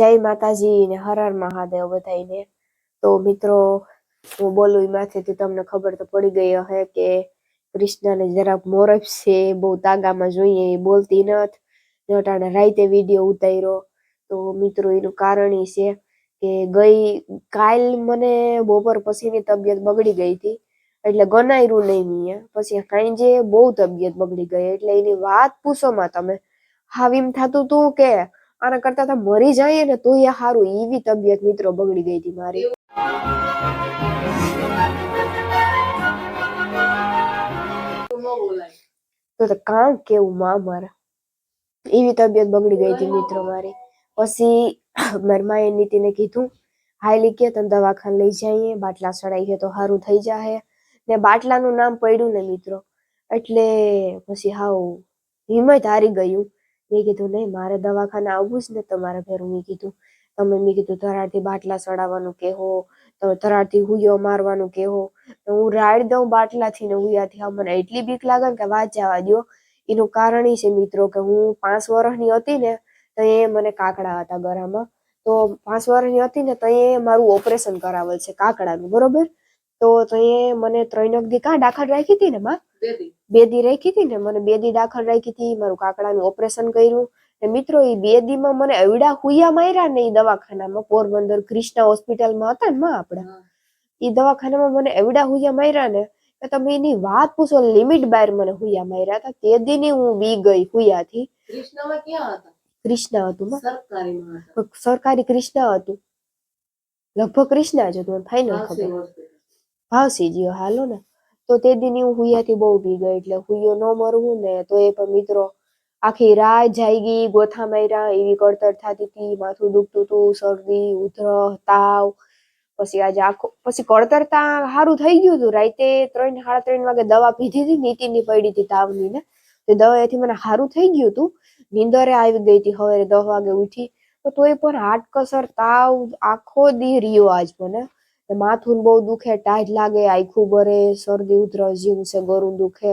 જય માતાજી ને હરર મહાદેવ બધાયને. તો મિત્રો, હું બોલું એમાંથી તમને ખબર તો પડી ગઈ હે કે કૃષ્ણને જરાક મોરફ છે, બહુ તાગામાં જોઈએ એ બોલતી નથી. જોટાને રાઈતે વીડિયો ઉતાર્યો. તો મિત્રો, એનું કારણ એ છે કે ગઈ કાલ મને બપોર પછીની તબિયત બગડી ગઈ હતી. એટલે ગણાયરું નહીં મેં પછી સાંજે બહુ તબિયત બગડી ગઈ. એટલે એની વાત પૂછોમાં તમે. હાવ એમ થતું તું કે આના કરતા તો મરી જાય ને તોય સારું એવી તબિયત મિત્રો બગડી ગઈ હતી મારી. તો તો કામ કેવું માં મારા. એવી તબિયત બગડી ગઈ હતી મિત્રો મારી. પછી મારી માએ નીતિને કીધું હાલી કે, તને દવાખાને લઈ જઈએ, બાટલા ચડાવીએ તો સારું થઈ જાય ને બાટલાનું નામ પડ્યું ને મિત્રો. એટલે પછી હાવ હિંમત હારી ગયું. મેં કીધું, નહીં, મારે દવાખાને આવવું જ ને. તમારે ઘર મેં કીધું, તમે મેં કીધું ધરાડથી બાટલા ચડાવવાનું કેહો તમે ધરાડથી હુયો મારવાનું કેહો તો હું રાડ દઉં બાટલાથી ને હુયાથી. હા, મને એટલી બીક લાગે કે વાત જવા દો એનું કારણ એ છે મિત્રો કે હું પાંચ વર્ષની હતી ને, તો એ મને કાકડા હતા ગરામાં. તો પાંચ વર્ષની હતી ને, તો એ મારું ઓપરેશન કરાવેલ છે કાકડાનું, બરોબર? તો તો એ મને ત્રણ દી કાં દાખલ રાખી હતી ને, માં? બે દી રાખી હતી ને મને બે દી દાખલ રાખી હતી મારું કાકડાનું ઓપરેશન કર્યું. ને મિત્રો એ બે દીમાં મને એવડા હુયા માર્યા ને એ દવાખાનામાં પોરબંદર ક્રિષ્ના હોસ્પિટલમાં હતા ને માં આપણે. એ દવાખાનામાં મને એવડા હુયા માર્યા ને કે તમે એની વાત પૂછો લિમિટ બહાર મને હુયા માર્યા હતા. તે દીની હું બી ગઈ હુયાથી કૃષ્ણમાં ક્યાં હતા? ક્રિષ્ના હતું સરકારી સરકારી ક્રિષ્ના હતું. લગભગ ક્રિષ્ના જ હતું ફાઇનલ ખબર. ભાવસીજીઓ હાલો ને. તો તે દીની હું હુયાથી બહુ બી ગઈ એટલે હુયો ન મરવું ને તો એ પણ મિત્રો આખી રાત જાગી, ગોથા માર્યા, એવી કળતર થતી હતી, માથું દુખતું હતું, શરદી, ઉધરસ, તાવ. પછી આજે આખો, પછી કળતર તા સારું થઈ ગયું હતું. રાતે ત્રણ, સાડા ત્રણ વાગે દવા પીધી હતી નીતિની પડી હતી તાવની ને. તે દવાથી મને સારું થઈ ગયું હતું. નીંદરે આવી ગઈ હતી હવે દસ વાગે ઉઠી. તો તોય પણ હાડકસર તાવ આખો દી રહ્યો આજ મને. માથું બહુ દુખે ટાઈટ લાગે આખું ભરે શરદી ઉધરસ જેવું છે ગરું દુખે.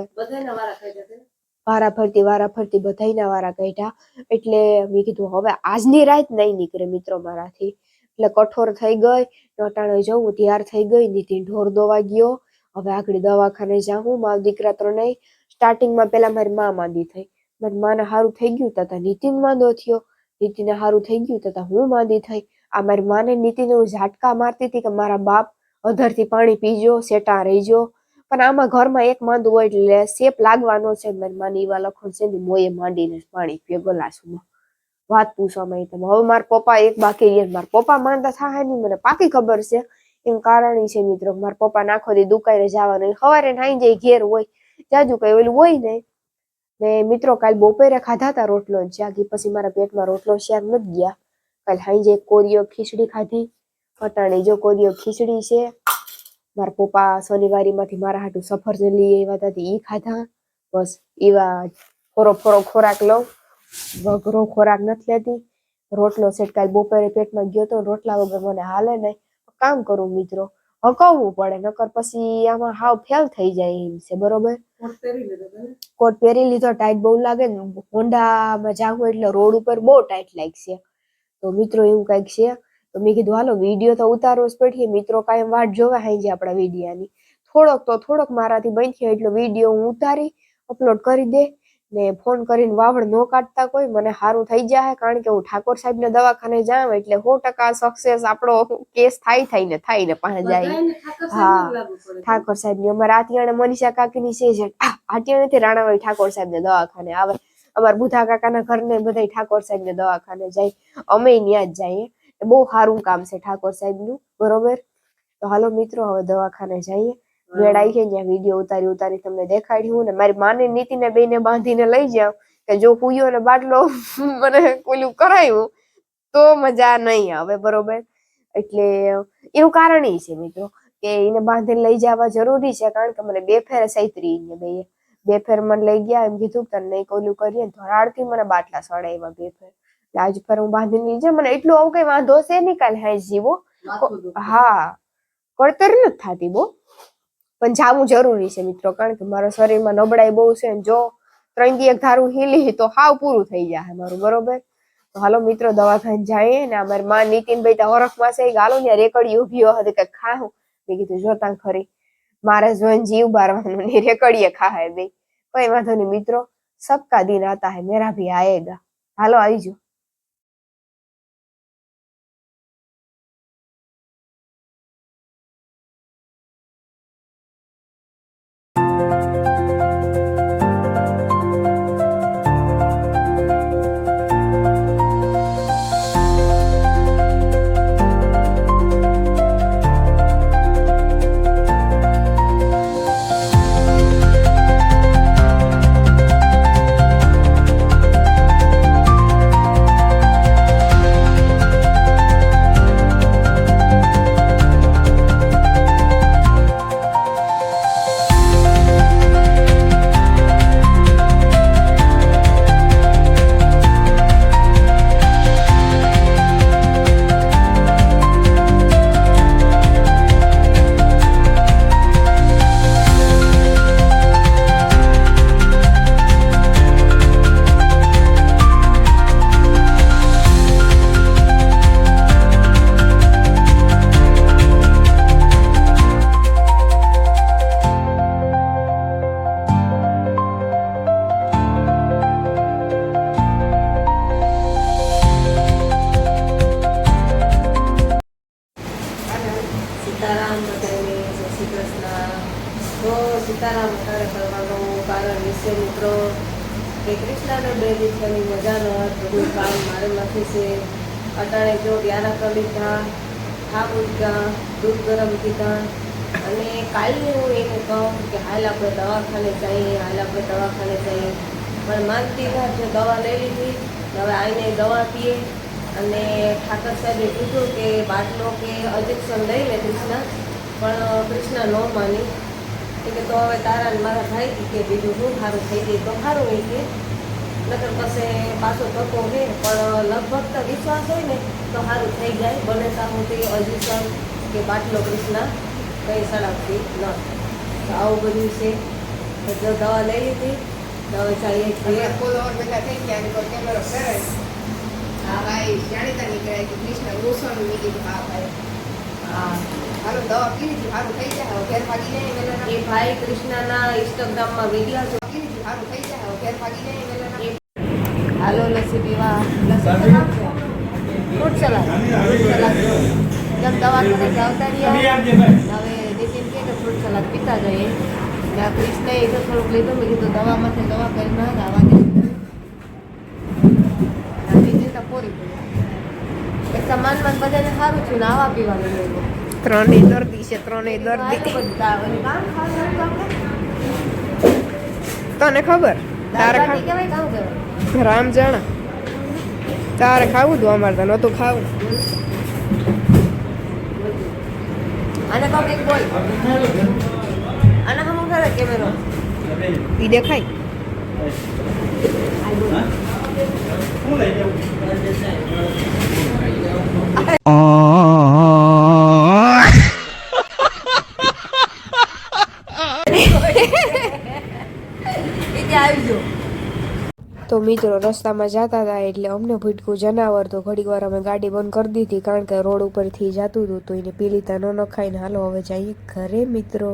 વારા ફરતી વારા ફરતી બધાયના વારા કાઢ્યા. એટલે મેં કીધું હવે આજની રાત નહીં નીકળે મિત્રો મારાથી. એટલે કઠોર થઈ ગઈ નટાણે જવું તૈયાર થઈ ગઈ નીતિન ઢોર દોવા ગયો. હવે આગળ દવાખાને જાઉં મારા દીકરા ત્રણેય સ્ટાર્ટિંગમાં પેલા મારી મા માંદી થઈ. મારી માને સારું થઈ ગયું તથા નીતિન માંદો થયો. નીતિને સારું થઈ ગયું તથા હું માંદી થઈ. આ મારી માને નીતિને હું ઝાટકા મારતી હતી કે મારા બાપ અધરથી પાણી પીજો, સેટા રહીજો. પણ આમાં ઘરમાં એક માંદું હોય એટલે સેપ લાગવાનો છે. મારી માની એવા લખણ છે ને મોએ માંડીને પાણી પીએ ગલાસમાં. વાત પૂછવા માંગી તમે. હવે મારા પપ્પા એક બાકી રહ્યા મારા પપ્પા માનતા થાય નહીં. મને પાકી ખબર છે. એમ કારણ છે મિત્રો. મારા પપ્પા નાખો દે દુકાને જવાનું સવારે નાઈ જાય ઘેર હોય. જાજુ કઈ ઓલું હોય નહીં ને મિત્રો કાલ બપોરે ખાધા હતા રોટલો જ્યાં શાક. પછી મારા પેટમાં રોટલો શાક નથી ગયા. કાલ સાંજે કોરિયો ખીચડી ખાધી અટાણે જો કોરિયો ખીચડી છે મારા પપ્પા શનિવારીમાંથી મારા હાટુ સફરજન લઈ આવ્યા હતા ઈ ખાધા. બસ એવા ફોરો ફોરો ખોરાક લઉં. વઘરો ખોરાક નથી લેતી. રોટલો સેટ કાલ બપોરે પેટમાં ગયો તો રોટલા વગર મને હાલે નહીં કામ કરું મિત્રો. હકાવવું પડે નકર પછી આમાં હાવ ફેલ થઈ જાય એમ છે બરોબર? કોટ પહેરી લીધો કોટ પહેરી લીધો ટાઈટ બહુ લાગે ને હોન્ડામાં જાવું એટલે રોડ ઉપર બહુ ટાઈટ લાગશે. તો મિત્રો એવું કંઈક છે? તો મેં કીધું હાલો વીડિયો તો ઉતારવો જ પડશે. મિત્રો કાયમ વાટ જોવા છે આપણા વિડીયાની. થોડોક તો થોડોક મારાથી બનશે એટલો વીડિયો હું ઉતારી અપલોડ કરી દે. ને ફોન કરીને વાવડ ન કાઢતા કોઈ મને સારું થઈ જાય કારણ કે હું ઠાકોર સાહેબ ને દવાખાને જાઉં એટલે સો ટકા સક્સેસ આપણો કેસ થાય થાય ને થાય ને પાસે જાય. હા. ઠાકોર સાહેબની અમારે આતિયાણે મનીષા કાકીની છે છે આતિયાણે થી રાણાભાઈ ઠાકોર સાહેબ ને દવાખાને આવે. અમારા બુધા કાકાના ઘરને બધા ઠાકોર સાહેબ ને દવાખાને જાય. અમે ત્યાં જ જઈએ. એ બહુ સારું કામ છે ઠાકોર સાહેબનું બરોબર? તો હાલો મિત્રો હવે દવાખાને જઈએ. મેળાઈ છે જ્યાં વીડિયો ઉતારી ઉતારી તમને દેખાડ્યું ને મારી માને નીતિને બેને બાંધીને લઈ જાવ કે જો કુયો ને બાટલો મને ઓલું કરાયું તો મજા નહીં આવે બરોબર? એટલે એનું કારણ એ છે મિત્રો કે એને બાંધીને લઈ જવા જરૂરી છે કારણ કે મને બે ફેરે સૈત્રી ને બે બે ફેર મને લઈ ગયા એમ કીધું કે તને નહીં કોલું કરીએ ધોરાડથી મને બાટલા સડાવ્યા બે ફેર એટલે આજ ફેર હું બાંધીને લઈ જાય મને એટલું આવું કઈ વાંધો છે નહીં કાલે હા જીવો. હા કળતર નથી થતી બહુ. પણ જાવું જરૂરી છે મિત્રો કારણ કે મારા શરીરમાં નબળાઈ બહુ છે જો ત્રણ દી એક ધારું હીલી તો હાવ પૂરું થઈ જાય મારું બરોબર? તો હાલો મિત્રો દવાખાને જઈએ ને અમારી માં નીતિનભાઈ તો હરખમાં છે ગાલો ને રેકડી ઊભી હતી કે ખાઉં મેં કીધું જોતા ખરી. મારે જોઈને જીવ બારવાનું ને રેકડીએ ખાહે બે. કોઈ વાંધો નહીં, મિત્રો. સબકા દિન આતા હે, મેરા ભી આયેગા. હાલો, આવી સીતારામ કે કૃષ્ણનો બે દિવસની મજાનો બધું કામ મારે નથી છે. અટાણે જો વ્યારા કરી લીધા ખા મૂક્યા દૂધ ગરમ કીધા અને કાલે હું એને કહું કે હાલ આપણે દવાખાને જઈએ, હાલ આપણે દવાખાને જઈએ. પણ માનતી ના જો દવા લઈ લીધી હવે આવીને દવા પીએ. અને ઠાકર સાહેબે કીધું કે બાટલો કે અજેક્શન લઈ લે કૃષ્ણ, પણ કૃષ્ણ ન માની. કે તો હવે તારા ને મારા ભાઈ કે બીજું શું સારું થઈ જાય તો સારું એ કે. નકર પાસે પાછો થતો હે, પણ લગભગ તો વિશ્વાસ હોય ને, તો સારું થઈ જાય. બને સામું તે ઇન્જેક્શન કે બાટલો કૃષ્ણ, કંઈ સળગતી ન. તો આવું બધું છે. જો દવા લઈ લીધી. છીએ. કોઈ કેમેરો સરસ હા ભાઈ જાણીતા નીકળાય કે કૃષ્ણ મેં કીધું હા ભાઈ. એ ભાઈ કૃષ્ણના ઇન્સ્ટાગ્રામમાં વીડિયો છે. હાલો લસી પીવા. Fruit salad. જેમ દવાખાને આવતા રહ્યા. હવે નીતિન કે ફ્રૂટ સલાડ પીતા જઈએ. ને આ ક્રિષ્ણે એ તો થોડુંક લીધું મેં કીધું દવા કરી દવા દે બીજી તો પૂરી પડી એક સમાનમાં બધાને સારું થયું ને આવા પીવાનું ત્રણેય દર્દી છે ત્રણેય દર્દી. તને ખબર? તારે દાળ બાટી કહેવાય કામ કહેવાય? ખા રામ જાણા. તારે ખાવું તું અમારે તો નતું ખાવું. આને કહો કંઈક બોલ. આને હમ કરે કેમેરો? ઈ દેખાય. તો મિત્રો, રસ્તામાં જતા હતા એટલે અમને ભૂટકું જનાવર તો ઘડીક વાર અમે ગાડી બંધ કરી દીધી કારણ કે રોડ ઉપરથી જતું હતું તો એને પીલીતા ન નખાઈને હાલો, હવે જઈએ ઘરે મિત્રો.